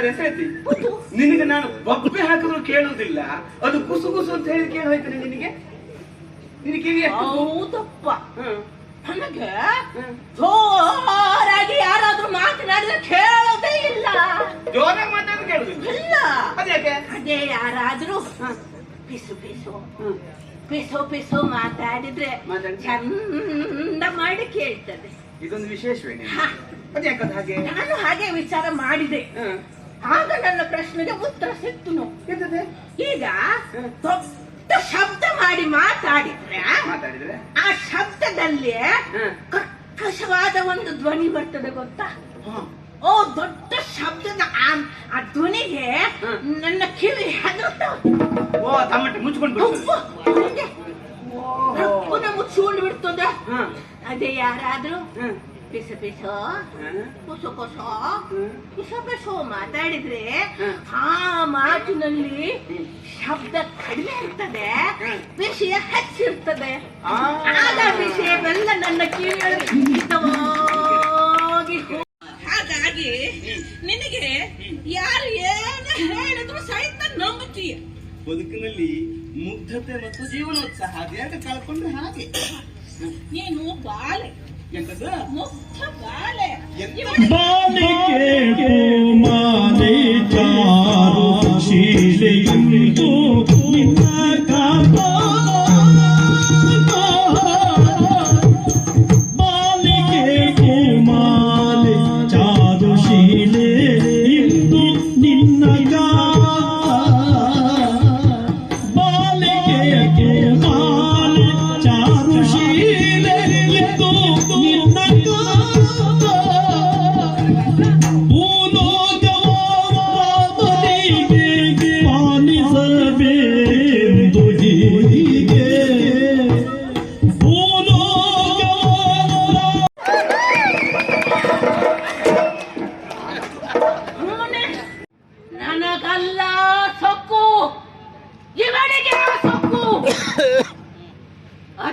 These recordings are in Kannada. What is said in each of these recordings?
ಹೇಳ್ತಾರೆ ಎಸೆತಿ ನಿನಗೆ ನಾನು ಬೊಬ್ಬೆ ಹಾಕಿದ್ರು ಕೇಳುವುದಿಲ್ಲ ಅದು ಕುಸು ಕುಸು ಅಂತ ಹೇಳಿ ಕೇಳಿ ಹೋಯ್ತಾನೆ ನಿನಗೆ ನಿನಗೆ ಹೌದಪ್ಪ. ನನಗೆ. ಜೋರಾಗಿ ಯಾರಾದ್ರೂ ಮಾತನಾಡಿದ್ರೆ ಕೇಳೋದೇ ಇಲ್ಲ ಜೋರಾಗಿ ಮಾತಾಡಿದ್ರೆ ಕೇಳುದಿಲ್ಲ ಇಲ್ಲ ಅದ್ಯಾಕೆ ಅದೇ ಯಾರಾದ್ರೂ. ಪಿಸು ಪಿಸು. ಪಿಸು ಪಿಸು ಮಾತಾಡಿದ್ರೆ? ಚಂದ ಮಾಡಿ ಕೇಳ್ತದೆ ಇದೊಂದು ವಿಶೇಷವೇ ನೀನು. ಹಾಗೆ ನಾನು ಹಾಗೆ ವಿಚಾರ ಮಾಡಿದೆ. ಆಗ ನನ್ನ ಪ್ರಶ್ನೆಗೆ ಉತ್ತರ ಸಿಕ್ತು ನೋಡಿ. ಈಗ ದೊಡ್ಡ ಶಬ್ದ ಮಾಡಿ ಮಾತಾಡಿದ್ರೆ ಮಾತಾಡಿದ್ರೆ? ಆ ಶಬ್ದದಲ್ಲಿ. ಕರ್ಕಶವಾದ ಒಂದು ಧ್ವನಿ ಬರ್ತದೆ ಗೊತ್ತಾ? ಓ ದೊಡ್ಡ ಶಬ್ದದ ಆ ಧ್ವನಿಗೆ ನನ್ನ ಕಿವಿ ಹೆದರುತ್ತೆ? ಓ ತಮ್ಮಟ್ಟೆ ಮುಚ್ಕೊಂಡು ಬಿಡ್ತದೆ. ಅದೇ ಯಾರಾದ್ರೂ. ಪಿಸ ಪಿಸ. ಕೊಸ ಕೊಸ ಹ್ಮ್. ಪಿಸ ಪಿಸೋ ಮಾತಾಡಿದ್ರೆ ಆ ಮಾತಿನಲ್ಲಿ ಶಬ್ದ ಕಡಿಮೆ ಇರ್ತದೆ. ವಿಷಯ ಹೆಚ್ಚಿರ್ತದೆ. ಆಗ ವಿಷಯವೆಲ್ಲ ನನ್ನ ಕಿವಿಗಳಿಗೆ ಹಾಗಾಗಿ ನಿನಗೆ ಯಾರು ಏನು ಹೇಳಿದ್ರು ಸಹಿತ ನಂಬುತ್ತೀಯ ಬದುಕಿನಲ್ಲಿ ಮುಗ್ಧತೆ ಮತ್ತು ಜೀವನೋತ್ಸಾಹ ಅದ್ಯಾಕೆ ಕಳ್ಕೊಂಡ್ರೆ ಹಾಗೆ ನೀನು ಬಾಲೆ ಎಂತದ್ದು ಮುಗ್ಧ ಬಾಲೆ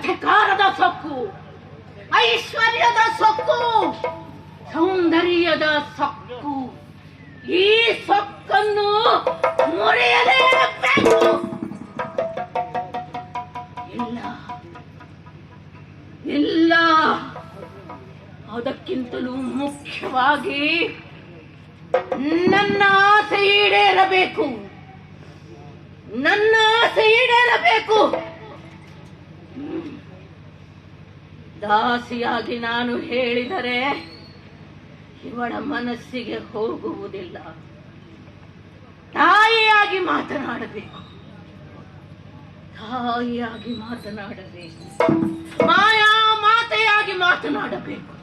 ಅಧಿಕಾರದ ಸೊಕ್ಕು ಐಶ್ವರ್ಯದ ಸೊಕ್ಕು ಸೌಂದರ್ಯದ ಸೊಕ್ಕು ಈ ಸೊಕ್ಕನ್ನು ಮುರಿಯಲೇಬೇಕು. ಇಲ್ಲ ಇಲ್ಲ. ಅದಕ್ಕಿಂತಲೂ ಮುಖ್ಯವಾಗಿ ನನ್ನ ಆಸೆ ಈಡೇರಬೇಕು. ನನ್ನ ಆಸೆ ಈಡೇರಬೇಕು. ದಾಸಿಯಾಗಿ ನಾನು ಹೇಳಿದರೆ ಇವಳ ಮನಸ್ಸಿಗೆ ಹೋಗುವುದಿಲ್ಲ. ತಾಯಿಯಾಗಿ ಮಾತನಾಡಬೇಕು. ತಾಯಿಯಾಗಿ ಮಾತನಾಡಬೇಕು. ಮಾಯಾ ಮಾತೆಯಾಗಿ ಮಾತನಾಡಬೇಕು.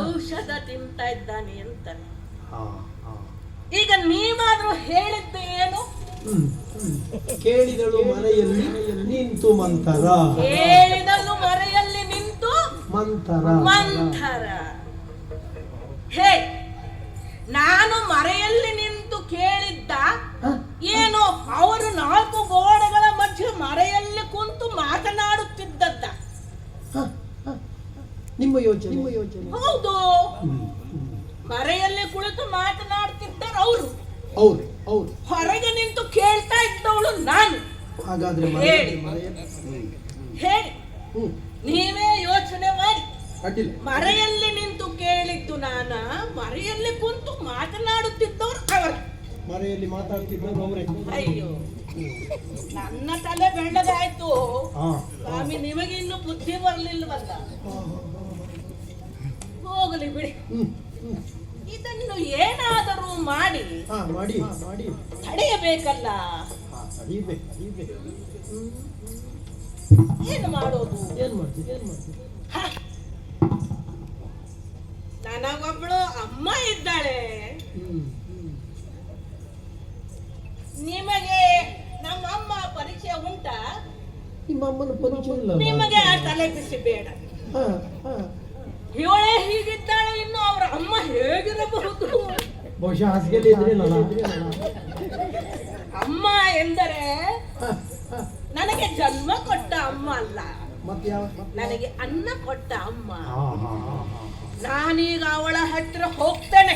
ಔಷಧ ತಿಂತಾ ಇದ್ದಾನೆ ಅಂತ ಈಗ ನೀವಾದ್ರೂ ಹೇಳಿದ್ದು ಏನು? ಕೇಳಿದಳು ಮರೆಯಲ್ಲಿ ನಿಂತು ಮಂತರ ಕೇಳಿದಳು ಮರೆಯಲ್ಲಿ ನಿಂತು ಮಂತರ ಮಂತರ ಹೇ ನಾನು ಮರೆಯಲ್ಲಿ ನಿಂತು ಕೇಳಿದ್ದ? ಏನು ಅವರು ನಾಲ್ಕು ಗೋಡೆಗಳ ಮಧ್ಯೆ ಮರೆಯಲ್ಲಿ ಕುಂತು ಮಾತನಾಡುತ್ತಿದ್ದದ್ದ. ನಿಮ್ಮ ಯೋಚನೆ ನಿಮ್ಮ ಯೋಜನೆ. ಹೌದು. ಮರೆಯಲ್ಲಿ ಕುಳಿತು ಮಾತನಾಡ್ತಿದ್ದಾರೆ ಅವರು. ಹೌದು ಹೌದು. ಹೊರಗೆ ನಿಂತು ಕೇಳ್ತಾ ಇದ್ದವಳು ನಾನು. ಹಾಗಾದ್ರೆ ಹೇಳಿ. ಮರೆಯಲ್ಲಿ ಹೇಳಿ. ನೀವೇ ಯೋಚನೆ ಮಾಡಿ. ಮರೆಯಲ್ಲಿ ನಿಂತು ಕೇಳಿದ್ದು ನಾನ? ಮರೆಯಲ್ಲಿ ಕುಂತು ಮಾತನಾಡುತ್ತಿದ್ದವರು ಅವರು. ಮರೆಯಲ್ಲಿ ಮಾತಾಡ್ತಿದ್ದವರು ಅವರೇ. ಅಯ್ಯೋ. ನನ್ನ ತಲೆ ಬೆಳ್ಳದಾಯ್ತು ಸ್ವಾಮಿ ನಿಮಗೆ ಇನ್ನು ಬುದ್ಧಿ ಬರ್ಲಿಲ್ವಲ್ಲ? ಹೋಗಲಿ ಬಿಡಿ. ಇದನ್ನು ಏನಾದರೂ ಮಾಡಿ ಮಾಡಿ. ಮಾಡಿ. ತಡೆಯಬೇಕಲ್ಲ? ಏನು ಮಾಡೋದು? ಏನ್ ಮಾಡ್ತೀವಿ ಏನ್ ಮಾಡ್ತೀವಿ ಹ. ನನಗೊಬ್ಳು ಅಮ್ಮ ಇದ್ದಾಳೆ ಹ್ಮ್ ಹ್ಮ್ ನಿಮಗೆ ನಮ್ಮ ಅಮ್ಮ ಪರಿಚಯ ಉಂಟಾ ನಿಮ್ಮ ಅಮ್ಮನ ಪರಿಚಯ ಇಲ್ಲ ನಿಮಗೆ ಆ ತಲೆ ಬಿಸಿ ಬೇಡ. ಹಾ ಹಾ. ಇವಳೇ ಹೀಗಿದ್ದಾಳೆ ಇನ್ನು ಅವರ ಅಮ್ಮ ಹೇಗಿರಬಹುದು? ಬಹುಶಃ ಹಾಸಿಗೆಯಲ್ಲಿ ಅಮ್ಮ ಎಂದರೆ ನನಗೆ ಜನ್ಮ ಕೊಟ್ಟ ಅಮ್ಮ ಅಲ್ಲ. ನನಗೆ ಅನ್ನ ಕೊಟ್ಟ ಅಮ್ಮ. ನಾನೀಗ ಅವಳ ಹತ್ರ ಹೋಗ್ತೇನೆ.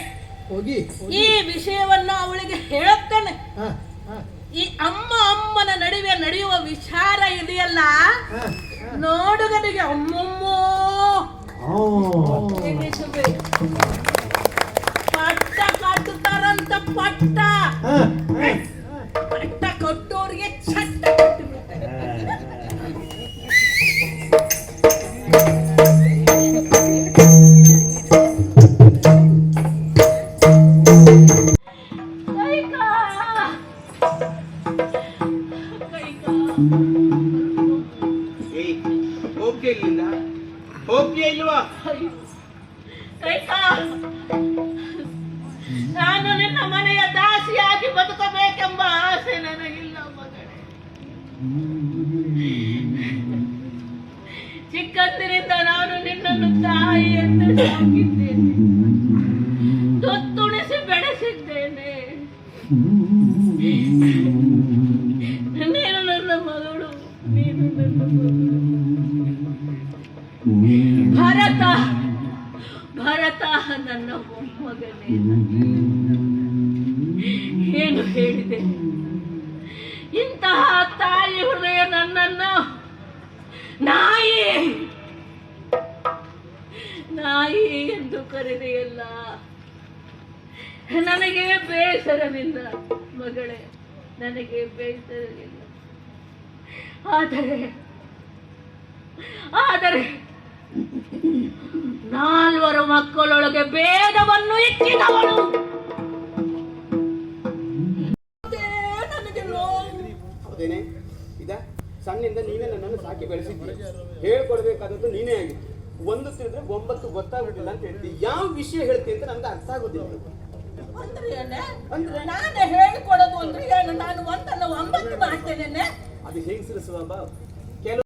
ಹೋಗಿ ಈ ವಿಷಯವನ್ನ ಅವಳಿಗೆ ಹೇಳುತ್ತೇನೆ. ಈ ಅಮ್ಮ ಅಮ್ಮನ ನಡುವೆ ನಡೆಯುವ ವಿಚಾರ ಇದೆಯಲ್ಲ? ನೋಡುಗನಿಗೆ ಅಮ್ಮಮ್ಮೋ. ನಾನು ನಿನ್ನ ಮನೆಯ ದಾಸಿಯಾಗಿ ಬದುಕಬೇಕೆಂಬ ಆಸೆ ನನಗಿಲ್ಲ ಮಗಳೇ. ಚಿಕ್ಕಂದಿನಿಂದ ನಾನು ನಿನ್ನನ್ನು ತಾಯಿ ಎಂದು ಸಾಕಿದ್ದೇನೆ ತೊತ್ತುಣಿಸಿ ಬೆಳೆಸಿದ್ದೇನೆ. ನೀನು ನನ್ನ ಮಗಳು, ನೀನು ನನ್ನ ಮಗಳು. ಭರತ ಭರತ ನನ್ನ ಮೊಮ್ಮಗನೇ. ಏನು ಹೇಳಿದೆ? ಇಂತಹ ತಾಯಿ ಹೃದಯ ನನ್ನನ್ನು ನಾಯಿ ನಾಯಿ ಎಂದು ಕರೆದೆಯಲ್ಲ ನನಗೆ ಬೇಸರವಿಲ್ಲ ಮಗಳೇ, ನನಗೆ ಬೇಸರವಿಲ್ಲ. ಆದರೆ ಆದರೆ ನಾಲ್ವರು ಮಕ್ಕಳೊಳಗೆ ಭೇದವನ್ನು ಇಟ್ಟಿದವಳು. ಹೌದೇನೆ? ಇದ? ಸಣ್ಣಿಂದ ನೀನೇ ನನ್ನನ್ನು ಸಾಕಿ ಬೆಳೆಸಿದ್ದೀನಿ ಹೇಳ್ಕೊಡ್ಬೇಕಾದದ್ದು ನೀನೇ ಆಗಿತ್ತು ಒಂದು ತಿಳಿದ್ರೆ ಒಂಬತ್ತು ಗೊತ್ತಾಗುದಿಲ್ಲ ಅಂತ ಹೇಳ್ತಿ. ಯಾವ ವಿಷಯ ಹೇಳ್ತೀನಿ ಅಂತ ನಮ್ಗೆ ಅರ್ಥ ಆಗುದಿಲ್ಲ. ಅಂದ್ರೆ ನಾನೇ ಹೇಳಿಕೊಡೋದು ಅಂದ್ರೆ ನಾನು ಒಂದನ್ನು ಒಂಬತ್ತು ಮಾಡ್ತೇನೆ ಅದು ಹೆಂಗಸರ ಸ್ವಭಾವ